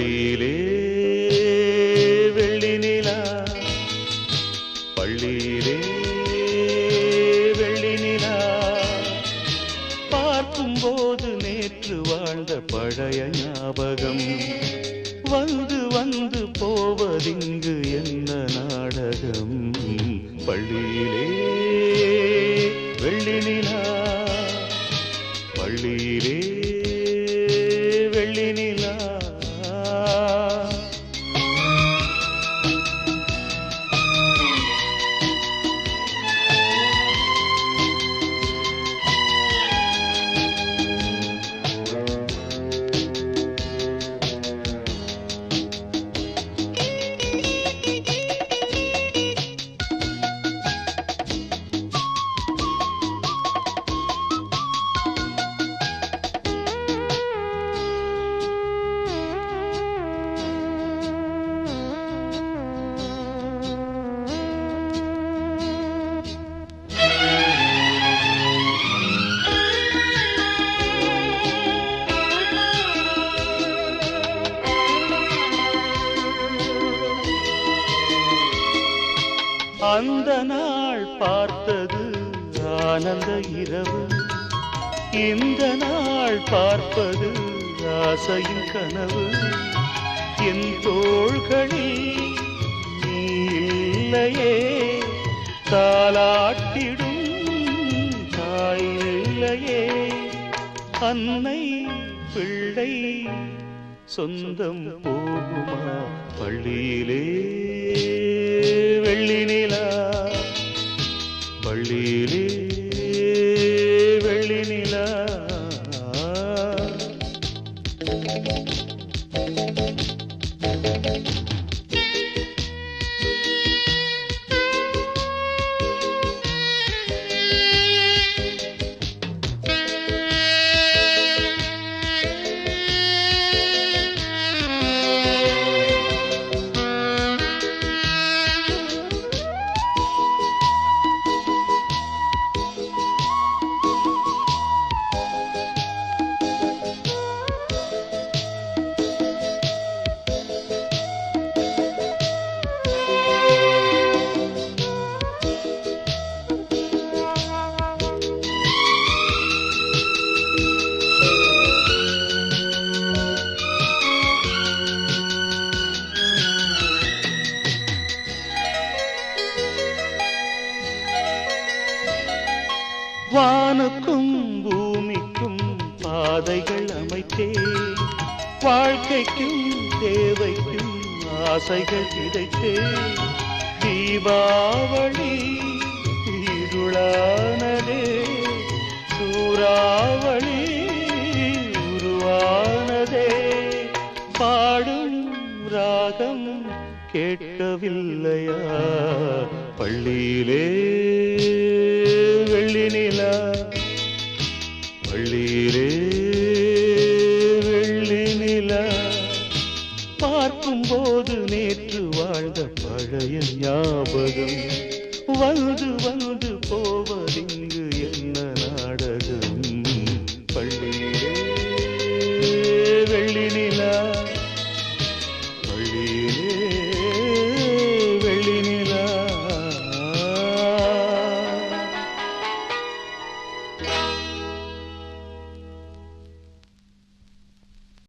பள்ளியிலே வெள்ளி நிலா. பள்ளியிலே வெள்ளி நிலா. பார்க்கும்போது நேற்று வாழ்ந்த பழைய ஞாபகம். வந்து வந்து போவதிங்கு என்ன நாடகம்? பள்ளியிலே வெள்ளி நிலா. பள்ளியிலே வெள்ளி நிலா. அந்த நாள் பார்த்தது ஆனந்த இரவு. இந்த நாள் பார்ப்பது ஆசையின் கனவு. என் தோள்களில் நீ இல்லையே தாளாட்டிடும் தாய் இல்லையே. அன்னை பிள்ளை சொந்தம் போகுமா? பள்ளியிலே Müzik வானுக்கும் பூமிக்கும் பாதைகள் அமைத்தே. வாழ்க்கைக்கும் தேவைக்கும் ஆசைகள் கிடைத்தே தீபாவளி இருளானதே. சூறாவளி உருவானதே. பாடும் ராகம் கேட்கவில்லையா? பள்ளியிலே பள்ளியிலே வெள்ளி நிலா. பார்க்கும்போது நேற்று வாழ்ந்த பழைய ஞாபகம். வந்து வந்து போவதிங்கு என்ன